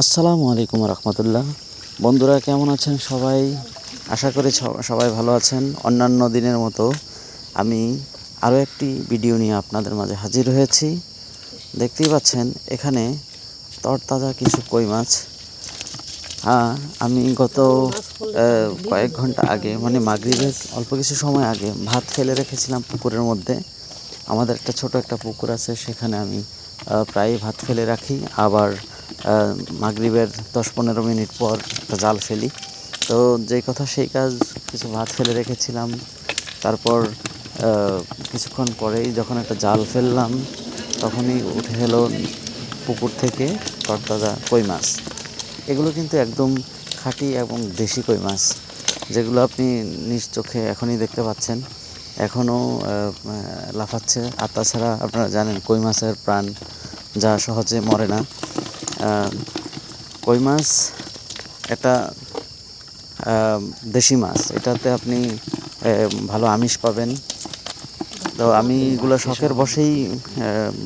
আসসালামু আলাইকুম রহমতুল্লাহ। বন্ধুরা কেমন আছেন সবাই? আশা করি সবাই ভালো আছেন। অন্যান্য দিনের মতো আমি আরও একটি ভিডিও নিয়ে আপনাদের মাঝে হাজির হয়েছি। দেখতেই পাচ্ছেন এখানে তরতাজা কিছু কই মাছ। হ্যাঁ আমি গত কয়েক ঘণ্টা আগে মানে মাগরিবের অল্প কিছু সময় আগে ভাত ফেলে রেখেছিলাম পুকুরের মধ্যে। আমাদের একটা ছোট একটা পুকুর আছে সেখানে আমি আহ, প্রায়ই ভাত ফেলে রাখি। আবার মাগরিবের দশ পনেরো মিনিট পর একটা জাল ফেলি। তো যেই কথা সেই কাজ কিছু ভাত ফেলে রেখেছিলাম। তারপর কিছুক্ষণ পরেই যখন একটা জাল ফেললাম, তখনই উঠে এলো পুকুর থেকে তরতাজা কই মাছ। এগুলো কিন্তু একদম খাঁটি এবং দেশি কই মাছ, যেগুলো আপনি নিজ চোখে এখনই দেখতে পাচ্ছেন। এখনও লাফাচ্ছে। আর তাছাড়া আপনারা জানেন, কই মাছের প্রাণ যা সহজে মরে না। কই মাছ? একটা দেশি মাছ। এটাতে আপনি ভালো আমিষ পাবেন। তো আমি এগুলো শখের বসেই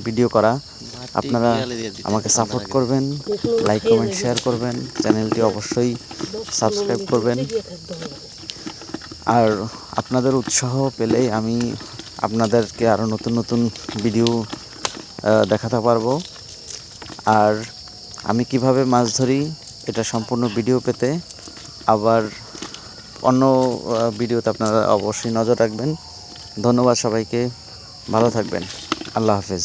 ভিডিও করা। আপনারা আমাকে সাপোর্ট করবেন লাইক কমেন্ট শেয়ার করবেন। চ্যানেলটি অবশ্যই সাবস্ক্রাইব করবেন। আর আপনাদের উৎসাহ পেলেই আমি আপনাদেরকে আরও নতুন নতুন ভিডিও দেখাতে পারব। আর আমি কীভাবে মাছ ধরি, এটা সম্পূর্ণ ভিডিও পেতে। আবার অন্য ভিডিওতে আপনারা অবশ্যই নজর রাখবেন। ধন্যবাদ সবাইকে, ভালো থাকবেন। আল্লাহ হাফেজ।